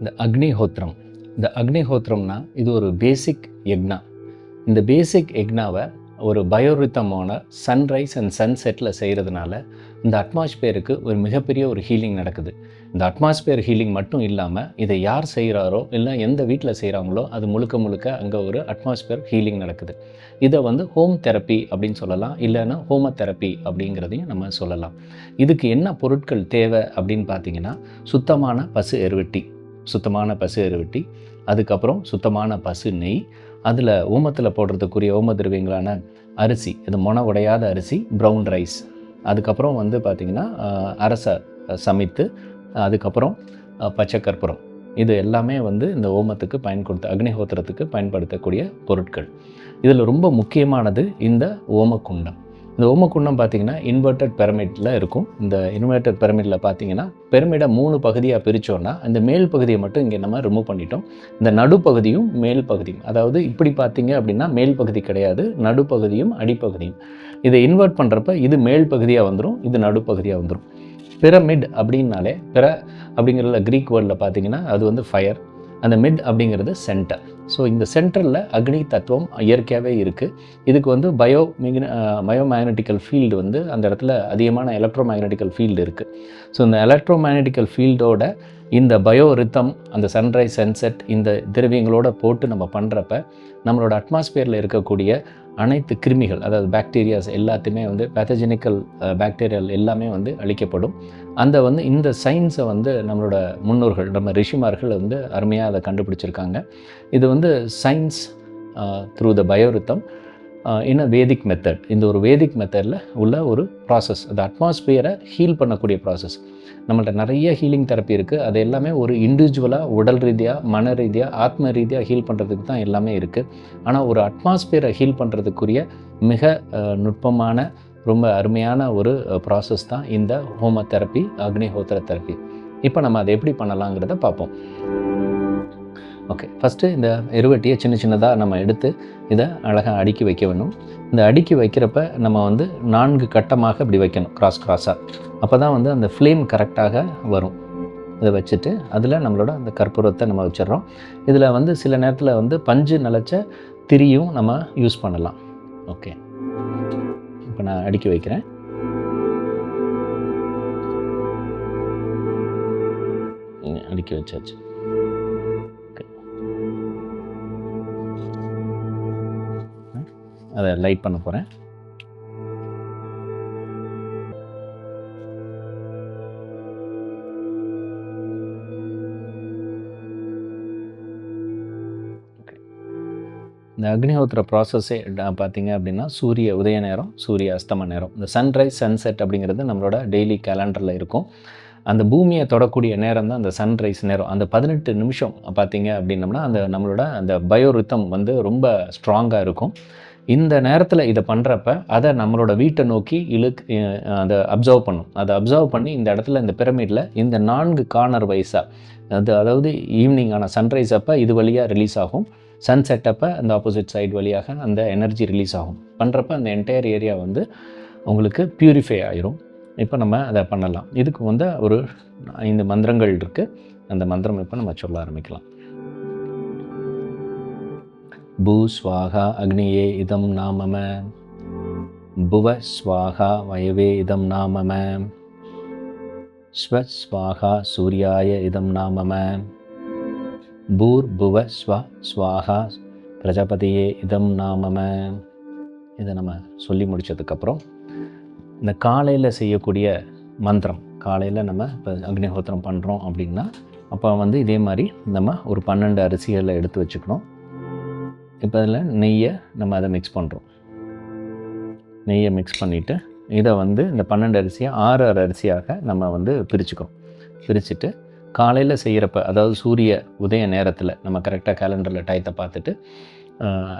இந்த அக்னிஹோத்திரம். இந்த அக்னிஹோத்திரம்னா இது ஒரு பேசிக் யக்னா. இந்த பேசிக் யக்னாவை ஒரு பயோரித்தமான சன்ரைஸ் அண்ட் சன்செட்டில் செய்கிறதுனால இந்த அட்மாஸ்பியருக்கு ஒரு மிகப்பெரிய ஒரு ஹீலிங் நடக்குது. இந்த அட்மாஸ்பியர் ஹீலிங் மட்டும் இல்லாமல் இதை யார் செய்கிறாரோ இல்லை எந்த வீட்டில் செய்கிறாங்களோ அது முழுக்க முழுக்க அங்கே ஒரு அட்மாஸ்பியர் ஹீலிங் நடக்குது. இதை வந்து ஹோம் தெரப்பி அப்படின்னு சொல்லலாம். இல்லைன்னா ஹோம தெரப்பி அப்படிங்கிறதையும் நம்ம சொல்லலாம். இதுக்கு என்ன பொருட்கள் தேவை அப்படின்னு பார்த்தீங்கன்னா சுத்தமான பசு எருவெட்டி சுத்தமான பசு எருவட்டி அதுக்கப்புறம் சுத்தமான பசு நெய் அதில் ஓமத்தில் போடுறதுக்குரிய ஓம திரவியங்களான அரிசி இது மொன உடையாத அரிசி ப்ரௌன் ரைஸ் அதுக்கப்புறம் வந்து பார்த்திங்கன்னா அரச சமைத்து அதுக்கப்புறம் பச்சை கற்பூரம். இது எல்லாமே வந்து இந்த ஓமத்துக்கு பயன்படுத்த அக்னிஹோத்திரத்துக்கு பயன்படுத்தக்கூடிய பொருட்கள். இதில் ரொம்ப முக்கியமானது இந்த ஓமக்குண்டம் இந்த ஓமக்குண்டம் பார்த்தீங்கன்னா இன்வெர்டட் பிரமிடில் இருக்கும். இந்த இன்வெர்டட் பிரமிடில் பார்த்தீங்கன்னா பிரமிடை மூணு பகுதியாக பிரித்தோன்னா அந்த மேல் பகுதியை மட்டும் இங்கே நம்ம ரிமூவ் பண்ணிட்டோம். இந்த நடுப்பகுதியும் மேல் பகுதியும் அதாவது இப்படி பார்த்தீங்க அப்படின்னா மேல் பகுதி கிடையாது நடுப்பகுதியும் அடிப்பகுதியும். இதை இன்வெர்ட் பண்ணுறப்ப இது மேல் பகுதியாக வந்துடும் இது நடுப்பகுதியாக வந்துடும் பிரமிட் அப்படின்னாலே பிற அப்படிங்கிற க்ரீக் வேர்டில் பார்த்தீங்கன்னா அது வந்து ஃபயர் அந்த மிட் அப்படிங்கிறது சென்டர் ஸோ இந்த சென்டரில் அக்னி தத்துவம் இயற்கையாகவே இருக்குது இதுக்கு வந்து பயோ மிக்ன பயோ மேக்னட்டிக்கல் ஃபீல்டு வந்து அந்த இடத்துல அதிகமான எலக்ட்ரோ மேக்னட்டிக்கல் ஃபீல்டு இருக்குது ஸோ இந்த எலக்ட்ரோ மேக்னட்டிக்கல் ஃபீல்டோட இந்த பயோ ரித்தம் அந்த சன்ரைஸ் சன்செட் இந்த திரவியங்களோட போட்டு நம்ம பண்ணுறப்ப நம்மளோட அட்மாஸ்பியரில் இருக்கக்கூடிய அனைத்து கிருமிகள் அதாவது பாக்டீரியாஸ் எல்லாத்தையுமே வந்து பேத்தஜெனிக்கல் பாக்டீரியல் எல்லாமே வந்து அழிக்கப்படும். அந்த வந்து இந்த சயின்ஸை வந்து நம்மளோட முன்னோர்கள் நம்ம ரிஷிமார்கள் வந்து அருமையாக அதை கண்டுபிடிச்சிருக்காங்க. இது வந்து science through the biorhythm. In a Vedic method இந்த ஒரு வேதிக் மெத்தடில் உள்ள ஒரு ப்ராசஸ் அந்த அட்மாஸ்பியரை ஹீல் பண்ணக்கூடிய ப்ராசஸ் நம்மள்ட்ட நிறைய ஹீலிங் தெரப்பி இருக்குது அது எல்லாமே ஒரு இண்டிவிஜுவலாக உடல் ரீதியாக மன ரீதியாக ஆத்ம ரீதியாக ஹீல் பண்ணுறதுக்கு தான் எல்லாமே இருக்குது ஆனால் ஒரு அட்மாஸ்பியரை ஹீல் பண்ணுறதுக்குரிய மிக நுட்பமான ரொம்ப அருமையான ஒரு ப்ராசஸ் தான் இந்த ஹோம தெரப்பி அக்னிஹோத்திர தெரப்பி இப்போ நம்ம அதை எப்படி பண்ணலாங்கிறத பார்ப்போம். ஓகே ஃபஸ்ட்டு இந்த எருவட்டியை சின்ன சின்னதாக நம்ம எடுத்து இதை அழகாக அடுக்கி வைக்க வேணும் இந்த அடுக்கி வைக்கிறப்ப நம்ம வந்து நான்கு கட்டமாக இப்படி வைக்கணும் கிராஸ் கிராஸாக அப்போ தான் வந்து அந்த ஃப்ளேம் கரெக்டாக வரும். இதை வச்சுட்டு அதில் நம்மளோட அந்த கற்பூரத்தை நம்ம வச்சிடுறோம். இதில் வந்து சில நேரத்தில் வந்து பஞ்சு நிலச்ச திரியும் நம்ம யூஸ் பண்ணலாம். ஓகே இப்போ நான் அடுக்கி வைக்கிறேன். அடுக்கி வச்சாச்சு. அதை லைட் பண்ண போகிறேன் இந்த அக்னிஹோத்திர ப்ராசஸே பார்த்தீங்க அப்படின்னா சூரிய உதய நேரம் சூரிய அஸ்தம நேரம். இந்த சன்ரைஸ் சன்செட் அப்படிங்கிறது நம்மளோட டெய்லி கேலண்டரில் இருக்கும். அந்த பூமியை தொடக்கூடிய நேரம் தான் அந்த சன்ரைஸ் நேரம். அந்த பதினெட்டு நிமிஷம் பார்த்தீங்க அப்படின்னம்னா அந்த நம்மளோட அந்த பயோரித்தம் வந்து ரொம்ப ஸ்ட்ராங்காக இருக்கும். இந்த நேரத்தில் இதை பண்ணுறப்ப அதை நம்மளோட வீட்டை நோக்கி இழுக்கு அதை அப்சர்வ் பண்ணும். அதை அப்சர்வ் பண்ணி இந்த இடத்துல இந்த பிரமிடில் இந்த நான்கு கார்னர் வைஸாக அது அதாவது ஈவினிங் ஆன சன்ரைஸ் அப்போ இது வழியாக ரிலீஸ் ஆகும். சன்செட் அப்போ அந்த ஆப்போசிட் சைடு வழியாக அந்த எனர்ஜி ரிலீஸ் ஆகும். பண்ணுறப்ப அந்த என்டையர் ஏரியா வந்து உங்களுக்கு பியூரிஃபை ஆயிரும். இப்போ நம்ம அதை பண்ணலாம். இதுக்கு வந்து ஒரு ஐந்து மந்திரங்கள் இருக்குது அந்த மந்திரம் இப்போ நம்ம சொல்ல ஆரம்பிக்கலாம். பூ ஸ்வாகா அக்னியே இதம் நாமம. புவ ஸ்வாகா வயவே இதம் நாமம. ஸ்வஸ்வாகா சூர்யாய இதம் நாமம. பூர் புவ ஸ்வ ஸ்வாகா பிரஜாபதியே இதம் நாமம. இதை நம்ம சொல்லி முடிச்சதுக்கப்புறம் இந்த காலையில் செய்யக்கூடிய மந்திரம் காலையில் நம்ம இப்போ அக்னிஹோத்திரம் பண்ணுறோம் அப்படின்னா அப்போ வந்து இதே மாதிரி நம்ம ஒரு பன்னெண்டு அரிசிகளை எடுத்து வச்சுக்கணும். இப்போ அதில் நெய்யை நம்ம அதை மிக்ஸ் பண்ணுறோம் நெய்யை மிக்ஸ் பண்ணிவிட்டு இதை வந்து இந்த பன்னெண்டு அரிசியை ஆறு ஆறு அரிசியாக நம்ம வந்து பிரிச்சுக்கோம் பிரிச்சுட்டு காலையில் செய்கிறப்ப அதாவது சூரிய உதய நேரத்தில் நம்ம கரெக்டாக கேலண்டரில் டயத்தை பார்த்துட்டு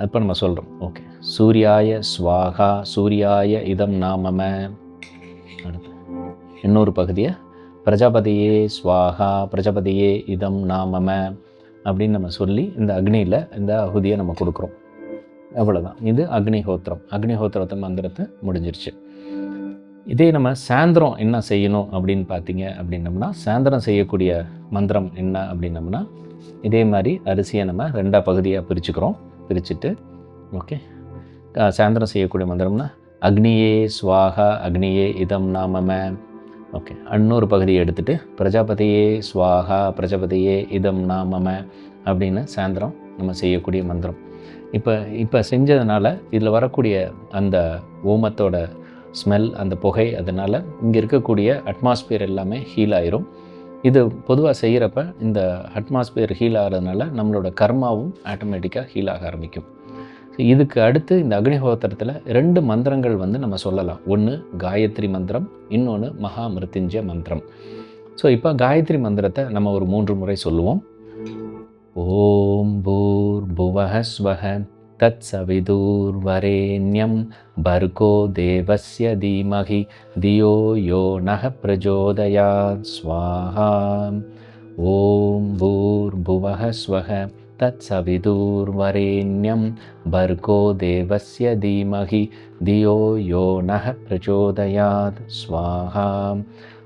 இப்போ நம்ம சொல்கிறோம் ஓகே சூர்யாய ஸ்வாகா சூர்யாய இதம் நாமம. அடுத்து இன்னொரு பகுதியை பிரஜாபதியே ஸ்வாகா பிரஜாபதியே இதம் நாமம. அப்படின்னு நம்ம சொல்லி இந்த அக்னியில் இந்த அகுதியை நம்ம கொடுக்குறோம். அவ்வளோதான் இது அக்னிஹோத்திரம். அக்னிஹோத்திரத்தை மந்திரத்தை முடிஞ்சிருச்சு. இதே நம்ம சாயந்தரம் என்ன செய்யணும் அப்படின்னு பார்த்தீங்க அப்படின்னம்னா சாயந்தரம் செய்யக்கூடிய மந்திரம் என்ன அப்படின்னம்னா இதே மாதிரி அரிசியை நம்ம ரெண்டாக பகுதியாக பிரிச்சுக்கிறோம். பிரிச்சுட்டு ஓகே. சாயந்தரம் செய்யக்கூடிய மந்திரம்னா அக்னியே ஸ்வாகா அக்னியே இதம் நாமம ஓகே. இன்னொரு பகுதியை எடுத்துகிட்டு பிரஜாபதியே ஸ்வாகா பிரஜாபதியே இதம் நாமம அப்படின்னு சாயந்தரம் நம்ம செய்யக்கூடிய மந்திரம். இப்போ இப்போ செஞ்சதுனால இதில் வரக்கூடிய அந்த ஓமத்தோட ஸ்மெல் அந்த புகை அதனால் இங்கே இருக்கக்கூடிய அட்மாஸ்பியர் எல்லாமே ஹீல் ஆயிரும். இது பொதுவாக செய்கிறப்ப இந்த அட்மாஸ்பியர் ஹீல் ஆகிறதுனால நம்மளோட கர்மாவும் ஆட்டோமேட்டிக்காக ஹீல் ஆக ஆரம்பிக்கும். ஸோ இதுக்கு அடுத்து இந்த அக்னிஹோத்திரத்தில் ரெண்டு மந்திரங்கள் வந்து நம்ம சொல்லலாம். ஒன்று காயத்ரி மந்திரம் இன்னொன்று மகா மிருத்யுஞ்சய மந்திரம். ஸோ இப்போ காயத்ரி மந்திரத்தை நம்ம ஒரு மூன்று முறை சொல்லுவோம். ஓம் பூர் புவஹஸ்வக தத் சவிதூர்வரேண்யம் பர்கோ தேவஸ்ய தீமகி தியோ யோ நக பிரஜோதயா ஸ்வாஹா ஓம் பூர் புவஹஸ்வக ஸ்வஹ தத் சவிதூர்வரேண்யம் பர்கோ தேவஸ்ய தீமகி தியோ யோ நக பிரச்சோதயாத் ஸ்வாஹா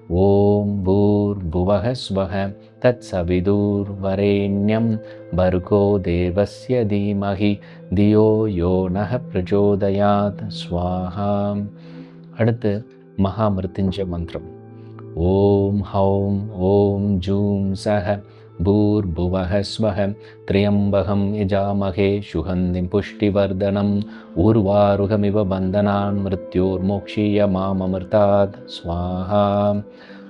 ஓம் பூர்புவः ஸ்வः தத் சவிதூர்வரேண்யம் பர்கோ தேவஸ்ய தீமகி தியோ யோ நக பிரச்சோதயாத் ஸ்வாஹா அடுத்து மகாமிருத்யுஞ்சய மந்திரம். ஓம் ஹௌம் ஓம் ஜூம் சஹ भूर्भुवः स्वः त्र्यम्बकं यजामहे शुगन्धिं पुष्टिवर्धनम् ऊर्वारुगमिव बन्धनान् मृत्योर्मोक्षीय माममृतात् स्वाहा।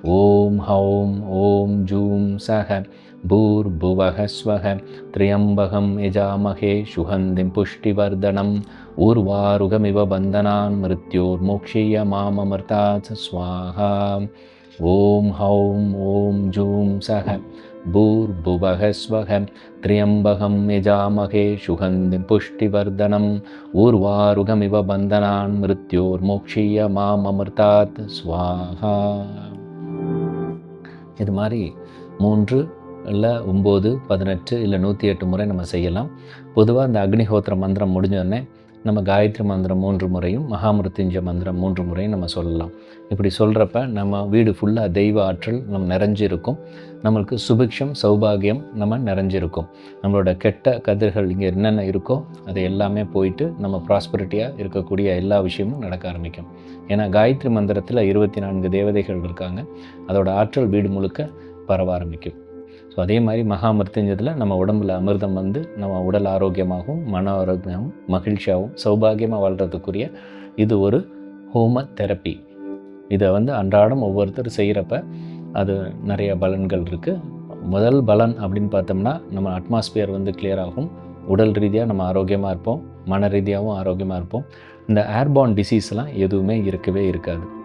ॐ हौं ॐ जूं सः भूर्भुवः स्वः त्र्यम्बकं यजामहे शुगन्धिं पुष्टिवर्धनम् ऊर्वारुगमिव बन्धनान् मृत्योर्मोक्षीय माममृतात् स्वाहा। ॐ हौं ॐ जूं सः भूर्भुवः स्वः त्र्यम्बकं यजामहे सुगन्धिं पुष्टिवर्धनम् ऊर्वारुगमिव बन्धनान् मृत्योर्मोक्षीय माममृतात् स्वाहा இது மாதிரி மூன்று இல்லை ஒம்பது பதினெட்டு இல்லை நூற்றி எட்டு முறை நம்ம செய்யலாம் பொதுவாக இந்த அக்னிஹோத்திர மந்திரம் முடிஞ்சோடனே நம்ம காயத்ரி மந்திரம் மூன்று முறையும் மகாமிருத்யுஞ்ச மந்திரம் மூன்று முறையும் நம்ம சொல்லலாம். இப்படி சொல்கிறப்ப நம்ம வீடு ஃபுல்லாக தெய்வ ஆற்றல் நம்ம நிறைஞ்சிருக்கும். நம்மளுக்கு சுபிக்ஷம் சௌபாகியம் நம்ம நிறைஞ்சிருக்கும். நம்மளோட கெட்ட கதிர்கள் இங்கே என்னென்ன இருக்கோ அது எல்லாமே போயிட்டு நம்ம ப்ராஸ்பரிட்டியாக இருக்கக்கூடிய எல்லா விஷயமும் நடக்க ஆரம்பிக்கும். ஏன்னா காயத்ரி மந்திரத்தில் இருபத்தி நான்கு தேவதைகள் இருக்காங்க. அதோட ஆற்றல் வீடு முழுக்க பரவ ஆரம்பிக்கும். ஸோ அதே மாதிரி மகா நம்ம உடம்புல அமிர்தம் வந்து நம்ம உடல் ஆரோக்கியமாகவும் மன ஆரோக்கியமாகவும் மகிழ்ச்சியாகவும் சௌபாகியமாக வாழ்கிறதுக்குரிய இது ஒரு ஹோம தெரப்பி இதை வந்து அன்றாடம் ஒவ்வொருத்தர் செய்கிறப்ப அது நிறைய பலன்கள் இருக்குது முதல் பலன் அப்படின்னு பார்த்தோம்னா நம்ம அட்மாஸ்பியர் வந்து கிளியர் ஆகும். உடல் ரீதியாக நம்ம ஆரோக்கியமாக இருப்போம். மன ரீதியாகவும் ஆரோக்கியமாக இருப்போம். இந்த ஏர்பார்ன் டிசீஸ்லாம் எதுவுமே இருக்கவே இருக்காது.